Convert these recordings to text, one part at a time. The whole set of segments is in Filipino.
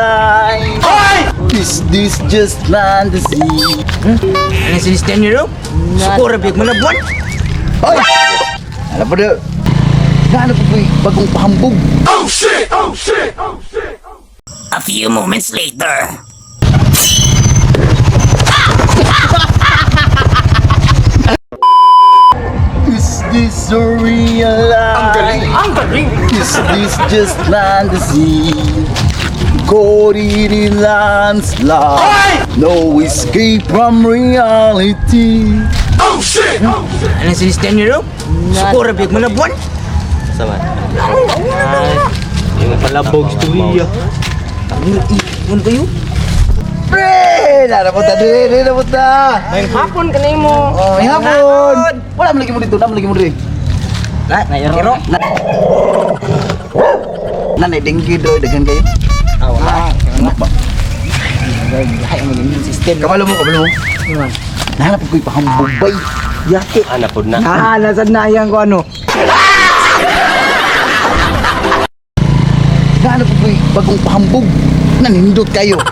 life. Is this just fantasy? Ano sinistem niyo? Sukura big mo na buwan. Hoy! Ano pa daw? Gaano pa po'y bagong pahambog? A few moments later. Is this a real life? Ang galing! Is this just fantasy? Caught in landslide No escape from reality Ano sinistem niyo? Sukura big mo na buwan. Sama. Yung palabog storya. Ano kayo? Pre! Narapunta din! Narapunta! Ngayong hapon ka na mo. Oh, may hapon! Wala mo lagi mo dito, wala mo lagi mo dito. Na, kiro. Na, nanay dengki do, dagan kayo. Ah, wala. Ano ba? Ay, ang magandang system. Kabalo mo, kabalo mo. Nahanap ko'y pahambog bay. Yaki. Ana pod na. Ah, nasa na yan ko ano. Nahanap ko'y bagong pahambog. Nanindot kayo.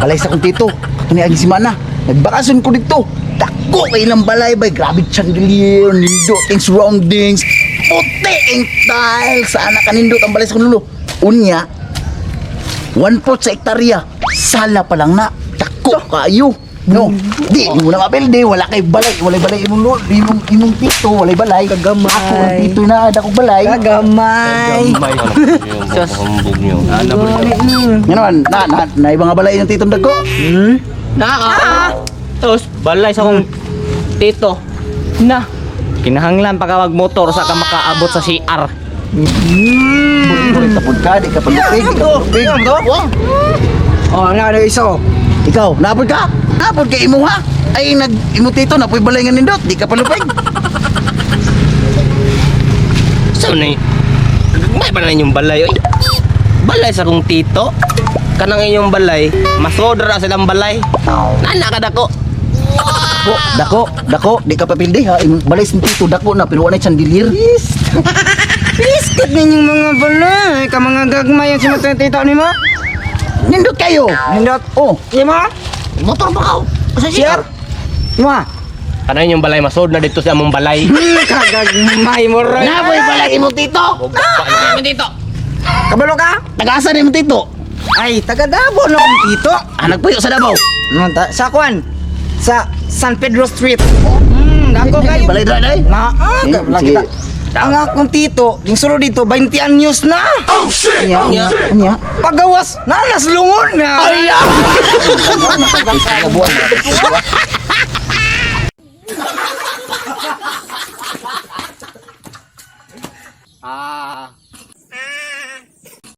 Balay sa kong tito. Kani agi si Mana. Nagbakason ko dito. Dako kay ilang balay bay. Grabe chandelier, nindot ang surroundings. Puti ang tile. Sana ka nindot ang balay sa kong lulo. Unya, one fourth sa hektarya. Sala pa lang na. Dako kayo. No, di mo na mabelde, wala kay balay, wala balay imong lo, imong imong tito, wala balay. Kagamay. Ako ang tito na dako balay. Kagamay. Gamay ko yung pahambog niyo. Ana pod na. Nga naman, na, na, na ibang nga balay ng titong dako. Hmm? Naa. Tapos balay sa kong tito. Na. Kinahanglan pa ka motor sa ka makaabot sa CR. Puri tapod ka, di ka palupig, di ka palupig. Oh, ano ano iso? Ikaw, napod ka? Napod ka imo ha? Ay, nag imo tito, napoy balay nga nindot, di ka palupig. So ni. May ba na inyong balay oy? Balay sa kong tito. Kanang inyong balay, masodra silang balay. Nana ka dako. Dako, dako, dako, di ka papildi ha. Balay sa tito, dako na, pero wala chandelier. Biskit ninyong mga balay. Ka mga gagmay ang sinutitito ni mo. Nindot kayo. Hindot. Oh, Di mo? motor pa ka. Sa Sir. Di mo? Kanang inyong balay masod na dito sa among balay. Hmm, kagagmay mo rin. Napoy balay imo tito. Kabalo ka? Tagasa ni mo tito. Ay, taga Davao na kong tito. Ah, nagpuyo sa Davao. Ta? Sa kwan? Sa San Pedro Street. Hmm, dako kayo. Balay dai. Na, ah, Eh, lagi ta. Ang akong tito, yung suro dito, 20 anyos na. Anya, anya, anya. Pagawas, nanas lungon na. Ay,